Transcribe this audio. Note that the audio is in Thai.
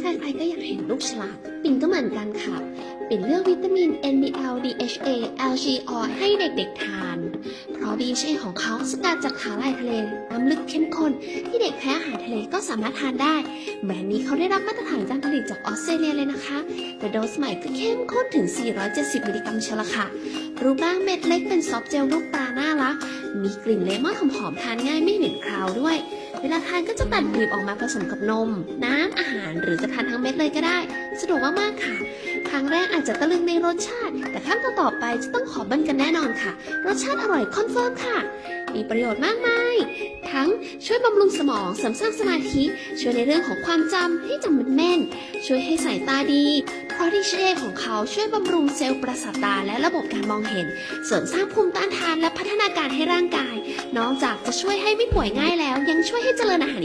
ใครๆก็อยากเห็นลูกฉลามปิ่นก็เหมือนกันค่ะ ปิ่นเลือกวิตามิน NBL DHA LGO ให้เด็กๆทาน เพราะ DHA ของเขาสกัดจากขาลายทะเลน้ำลึกเข้มข้นที่เด็กแพ้อาหารทะเลก็สามารถทานได้ แบรนด์นี้เขาได้รับมาตรฐานการผลิตจากออสเตรเลียเลยนะคะ แต่โดสใหม่ก็เข้มข้นถึง 470 มิลลิกรัมเชียวละค่ะ รูปร่างเม็ดเล็กเป็นซอฟต์เจลลูกปลาน่ารัก มีกลิ่นเลมอนหอมๆทานง่ายไม่เหม็นคาวด้วย เวลาทานก็จะตัดกลีบออกมาผสมกับนม น้ำอาหารหรือจะทานทั้งเม็ดเลยก็ได้ สะดวกมากๆค่ะ ครั้งแรกอาจจะตะลึงในรสชาติ แต่ขั้นต่อๆไปจะต้องขอบิ้ลกันแน่นอนค่ะ รสชาติอร่อยคอนเฟิร์มค่ะ มีประโยชน์มากมาย ทั้งช่วยบำรุงสมองเสริมสร้างสมาธิช่วยในเรื่องของความจำให้จำมันแม่น ช่วยให้สายตาดีเพราะดีเชของเขาช่วยบำรุงเซลล์ประสาทตาและระบบการมองเห็น เสริมสร้างภูมิต้านทานและพัฒนาการให้ร่างกาย นอกจากจะช่วยให้ไม่ป่วยง่ายแล้ว ยังช่วยให้เจริญอาหาร